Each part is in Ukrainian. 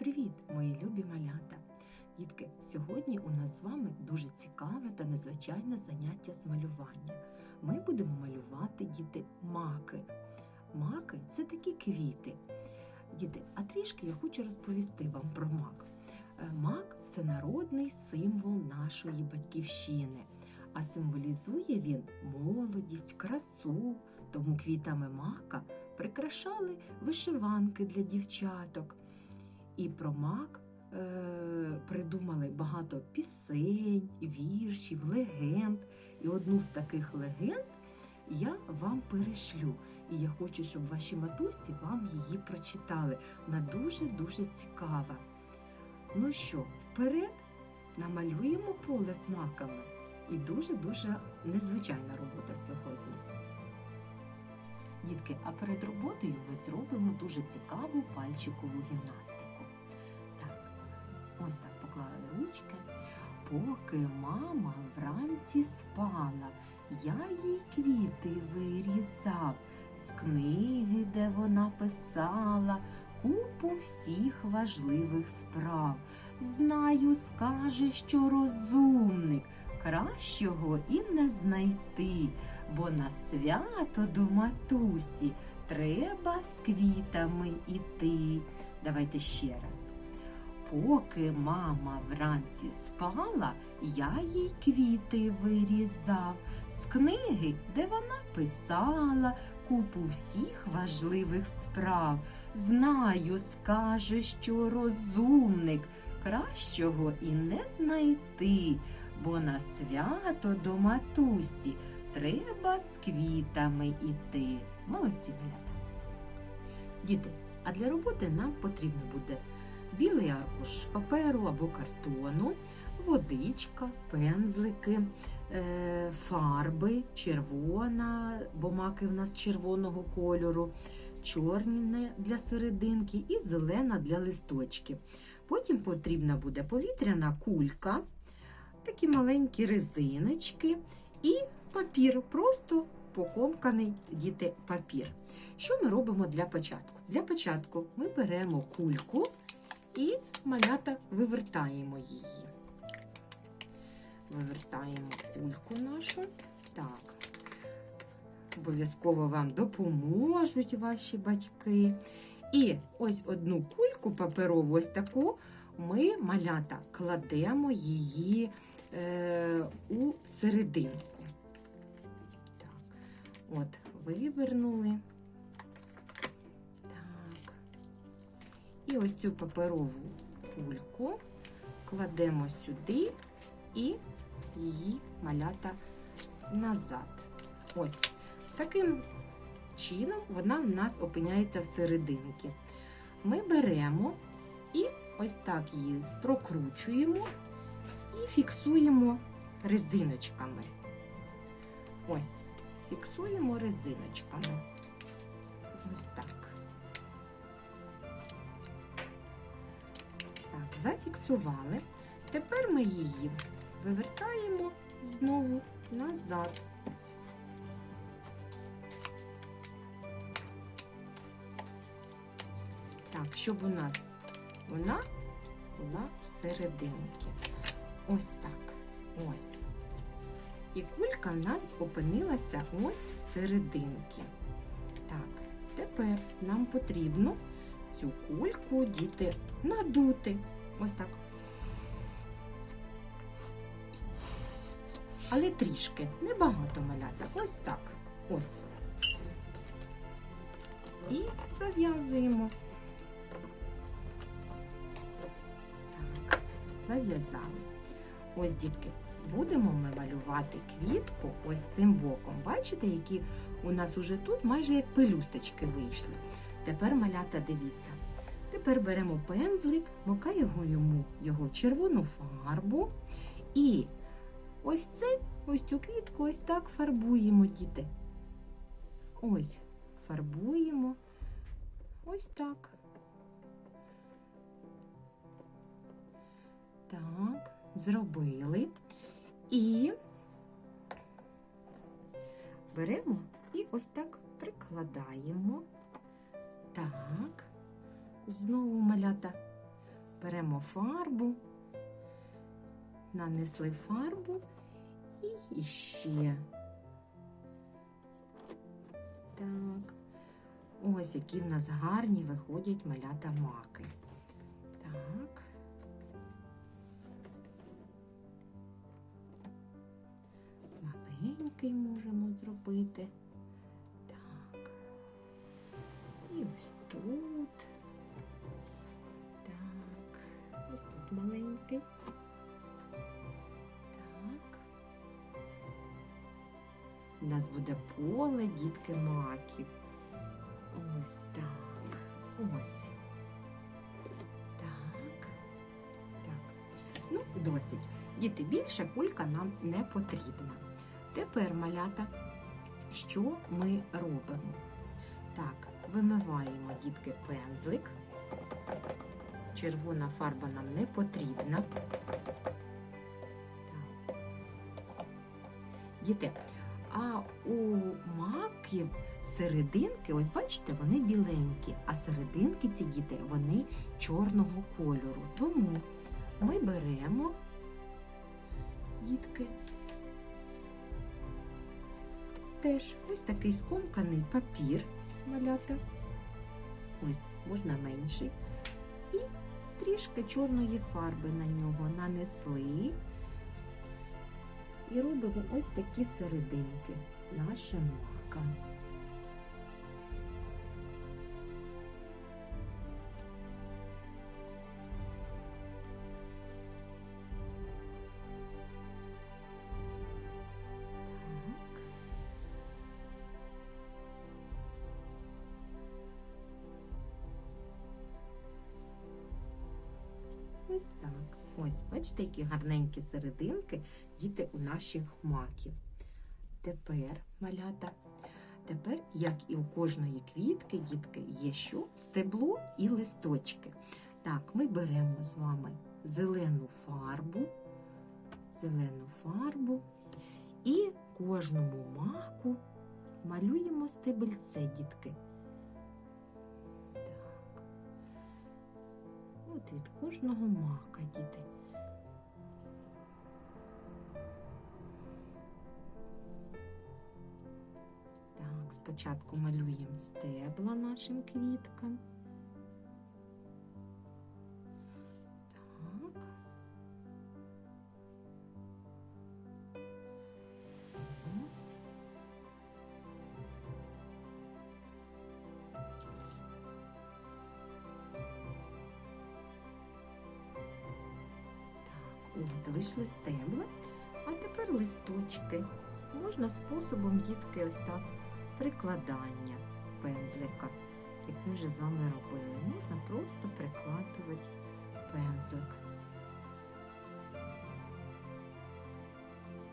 Привіт, мої любі малята! Дітки, сьогодні у нас з вами дуже цікаве та незвичайне заняття з малювання. Ми будемо малювати діти маки. Маки це такі квіти. Діти, а трішки я хочу розповісти вам про мак. Е, Мак це народний символ нашої батьківщини, а символізує він молодість, красу. Тому квітами мака прикрашали вишиванки для дівчаток. І про мак е, придумали багато пісень, віршів, легенд. І одну з таких легенд я вам перешлю. І я хочу, щоб ваші матусі вам її прочитали. Вона дуже-дуже цікава. Ну що, вперед намалюємо поле з маками. І дуже-дуже незвичайна робота сьогодні. Дітки, а перед роботою ми зробимо дуже цікаву пальчикову гімнастику. Ось так поклали ручки. Поки мама вранці спала, я їй квіти вирізав з книги, де вона писала купу всіх важливих справ. Знаю, скаже, що розумник кращого і не знайти, бо на свято до матусі треба з квітами іти. Давайте ще раз. Поки мама вранці спала, я їй квіти вирізав з книги, де вона писала купу всіх важливих справ. Знаю, скаже, що розумник кращого і не знайти, бо на свято до матусі треба з квітами іти. Молодці малята. Діти, а для роботи нам потрібно буде білий аркуш паперу або картону, водичка, пензлики, е, фарби, червона, бо маки в нас червоного кольору, чорне для серединки і зелена для листочків. Потім потрібна буде повітряна кулька, такі маленькі резиночки і папір, просто покомканий діти папір. Що ми робимо для початку? Для початку ми беремо кульку і малята вивертаємо її. Вивертаємо кульку нашу. Так. Обов'язково вам допоможуть ваші батьки. І ось одну кульку паперову, ось таку, ми малята кладемо її е, у серединку. Так, от, вивернули. І ось цю паперову кульку кладемо сюди і її малята назад. Ось таким чином вона в нас опиняється всерединки. Ми беремо і ось так її прокручуємо і фіксуємо резиночками. Ось, фіксуємо резиночками. Ось так. Зафіксували. Тепер ми її вивертаємо знову назад. Так, щоб у нас вона була всерединки. Ось так. Ось. І кулька в нас опинилася ось всерединки. Так, тепер нам потрібно цю кульку діти надути. Ось так. Але трішки, небагато малята. Ось так. Ось. І зав'язуємо. Так, зав'язали. Ось, дітки, будемо ми малювати квітку ось цим боком. Бачите, які у нас уже тут майже як пелюсточки вийшли. Тепер малята дивіться. Тепер беремо пензлик, макаємо йому його червону фарбу і ось це, ось цю квітку ось так фарбуємо, діти. Ось, фарбуємо. Ось так. Так, зробили. І беремо і ось так прикладаємо. Так, знову малята беремо фарбу, нанесли фарбу і ще. Так. Ось які в нас гарні виходять малята маки. Так. Маленький можемо зробити. Так. І ось тут. Маленький. Так. У нас буде поле дітки маків. Ось так. Ось. Так. Так. Ну, досить. Діти, більше кулька нам не потрібна. Тепер, малята, що ми робимо? Так, вимиваємо дітки пензлик. Червона фарба нам не потрібна. Діти, а у маків серединки, ось бачите, вони біленькі, а серединки ці діти, вони чорного кольору. Тому ми беремо дітки. Теж ось такий скомканий папір малята. Ось, можна менший. І трішки чорної фарби на нього нанесли. І робимо ось такі серединки нашим макам. Ось так. Ось, бачите, які гарненькі серединки діти у наших маків. Тепер, малята, тепер, як і у кожної квітки, дітки, є що? Стебло і листочки. Так, ми беремо з вами зелену фарбу, зелену фарбу і кожному маку малюємо стебельце, дітки. От від кожного мака, діти. Так, спочатку малюємо стебла нашим квіткам. От вийшли стебла, а тепер листочки. Можна способом дітки ось так прикладання пензлика, як ми вже з вами робили. Можна просто прикладувати пензлик.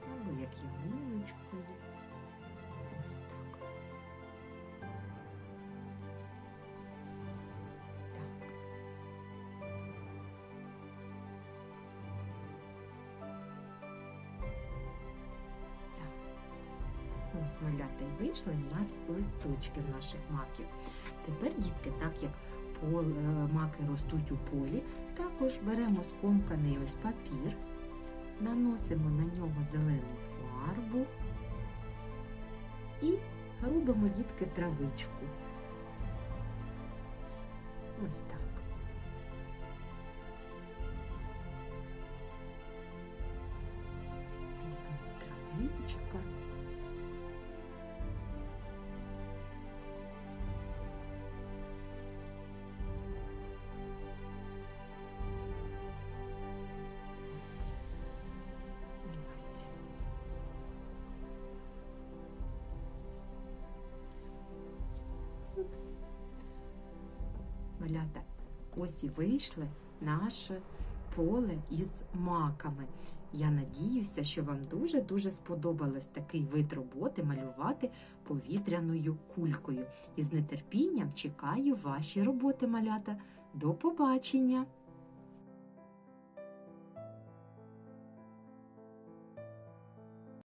Або як ялиночкою. Малята вийшли в нас листочки в наших маків. Тепер, дітки, так як е, маки ростуть у полі, також беремо скомканий ось папір, наносимо на нього зелену фарбу і робимо дітки травичку. Ось так. Малята, ось і вийшли наше поле із маками. Я надіюся, що вам дуже-дуже сподобалось такий вид роботи малювати повітряною кулькою. І з нетерпінням чекаю ваші роботи, малята. До побачення!